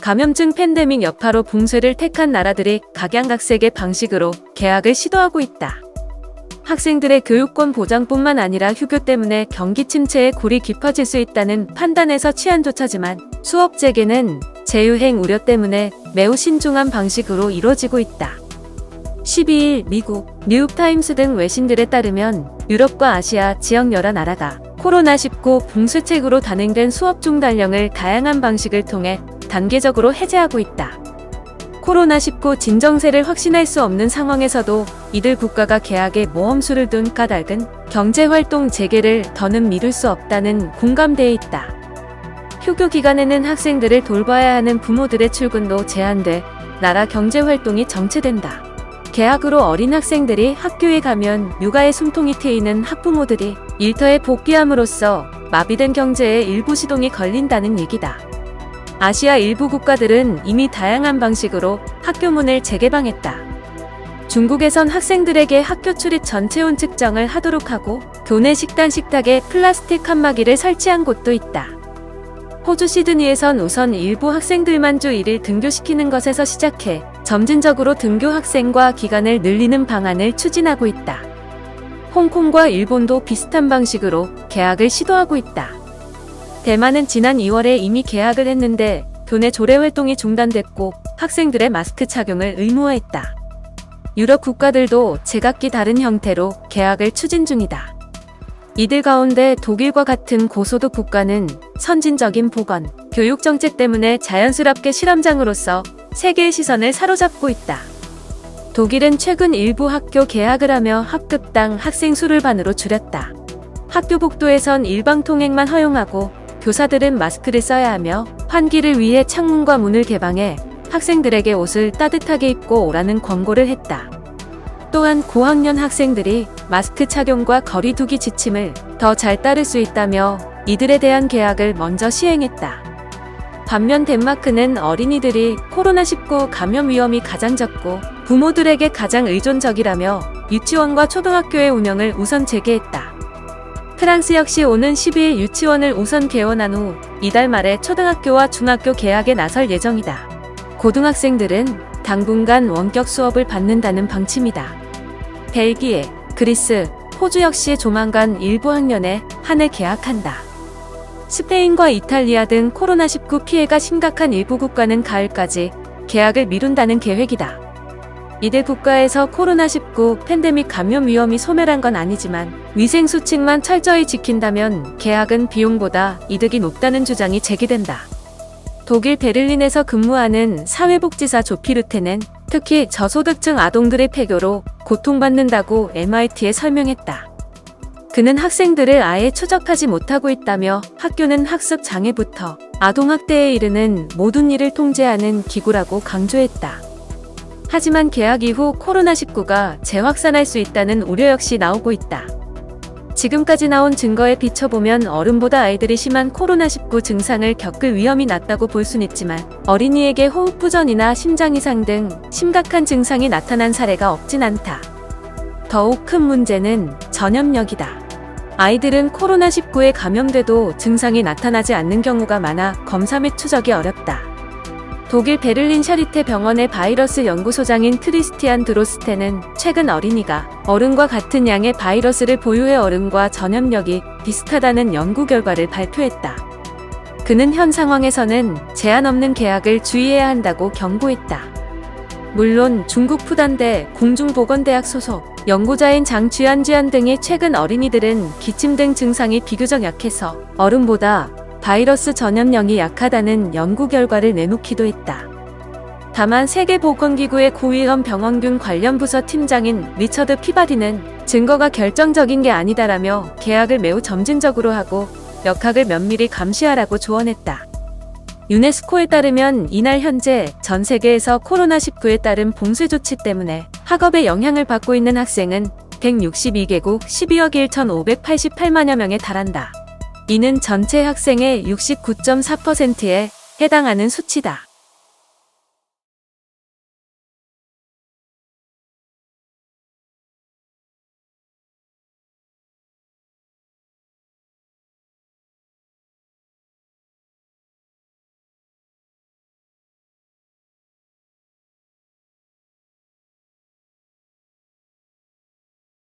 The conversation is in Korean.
감염증 팬데믹 여파로 봉쇄를 택한 나라들이 각양각색의 방식으로 개학을 시도하고 있다. 학생들의 교육권 보장뿐만 아니라 휴교 때문에 경기 침체에 골이 깊어질 수 있다는 판단에서 취한 조처지만 수업 재개는 재유행 우려 때문에 매우 신중한 방식으로 이뤄지고 있다. 12일 미국, 뉴욕타임스 등 외신들에 따르면 유럽과 아시아 지역 여러 나라가 코로나19 봉쇄책으로 단행된 수업 중단령을 다양한 방식을 통해 단계적으로 해제하고 있다. 코로나19 진정세를 확신할 수 없는 상황에서도 이들 국가가 개학에 모험수를 둔 까닭은 경제활동 재개를 더는 미룰 수 없다는 공감대에 있다. 휴교 기간에는 학생들을 돌봐야 하는 부모들의 출근도 제한돼 나라 경제활동이 정체된다. 개학으로 어린 학생들이 학교에 가면 육아에 숨통이 트이는 학부모들이 일터에 복귀함으로써 마비된 경제에 일부 시동이 걸린다는 얘기다. 아시아 일부 국가들은 이미 다양한 방식으로 학교 문을 재개방했다. 중국에선 학생들에게 학교 출입 전 체온 측정을 하도록 하고 교내 식단 식탁에 플라스틱 칸막이를 설치한 곳도 있다. 호주 시드니에선 우선 일부 학생들만 주 1일 등교시키는 것에서 시작해 점진적으로 등교 학생과 기간을 늘리는 방안을 추진하고 있다. 홍콩과 일본도 비슷한 방식으로 개학을 시도하고 있다. 대만은 지난 2월에 이미 개학을 했는데 교내 조례 활동이 중단됐고 학생들의 마스크 착용을 의무화했다. 유럽 국가들도 제각기 다른 형태로 개학을 추진 중이다. 이들 가운데 독일과 같은 고소득 국가는 선진적인 보건, 교육 정책 때문에 자연스럽게 실험장으로서 세계의 시선을 사로잡고 있다. 독일은 최근 일부 학교 개학을 하며 학급당 학생 수를 반으로 줄였다. 학교 복도에선 일방 통행만 허용하고 교사들은 마스크를 써야 하며 환기를 위해 창문과 문을 개방해 학생들에게 옷을 따뜻하게 입고 오라는 권고를 했다. 또한 고학년 학생들이 마스크 착용과 거리두기 지침을 더 잘 따를 수 있다며 이들에 대한 계약을 먼저 시행했다. 반면 덴마크는 어린이들이 코로나19 감염 위험이 가장 적고 부모들에게 가장 의존적이라며 유치원과 초등학교의 운영을 우선 재개했다. 프랑스 역시 오는 12일 유치원을 우선 개원한 후 이달 말에 초등학교와 중학교 개학에 나설 예정이다. 고등학생들은 당분간 원격 수업을 받는다는 방침이다. 벨기에, 그리스, 호주 역시 조만간 일부 학년에 한 해 개학한다. 스페인과 이탈리아 등 코로나19 피해가 심각한 일부 국가는 가을까지 개학을 미룬다는 계획이다. 이들 국가에서 코로나19 팬데믹 감염 위험이 소멸한 건 아니지만 위생 수칙만 철저히 지킨다면 개학은 비용보다 이득이 높다는 주장이 제기된다. 독일 베를린에서 근무하는 사회복지사 조피르테는 특히 저소득층 아동들의 폐교로 고통받는다고 MIT에 설명했다. 그는 학생들을 아예 추적하지 못하고 있다며 학교는 학습 장애부터 아동학대에 이르는 모든 일을 통제하는 기구라고 강조했다. 하지만 개학 이후 코로나19가 재확산할 수 있다는 우려 역시 나오고 있다. 지금까지 나온 증거에 비춰보면 어른보다 아이들이 심한 코로나19 증상을 겪을 위험이 낮다고 볼 순 있지만 어린이에게 호흡부전이나 심장 이상 등 심각한 증상이 나타난 사례가 없진 않다. 더욱 큰 문제는 전염력이다. 아이들은 코로나19에 감염돼도 증상이 나타나지 않는 경우가 많아 검사 및 추적이 어렵다. 독일 베를린 샤리테 병원의 바이러스 연구소장인 크리스티안 드로스테는 최근 어린이가 어른과 같은 양의 바이러스를 보유해 어른과 전염력이 비슷하다는 연구 결과를 발표했다. 그는 현 상황에서는 제한 없는 계약을 주의해야 한다고 경고했다. 물론 중국 푸단대 공중보건대학 소속 연구자인 장쥐안쥐안 등이 최근 어린이들은 기침 등 증상이 비교적 약해서 어른보다 바이러스 전염력이 약하다는 연구 결과를 내놓기도 했다. 다만 세계보건기구의 고위험 병원균 관련 부서 팀장인 리처드 피바디는 증거가 결정적인 게 아니다라며 계약을 매우 점진적으로 하고 역학을 면밀히 감시하라고 조언했다. 유네스코에 따르면 이날 현재 전 세계에서 코로나19에 따른 봉쇄 조치 때문에 학업에 영향을 받고 있는 학생은 162개국 12억 1,588만여 명에 달한다. 이는 전체 학생의 69.4%에 해당하는 수치다.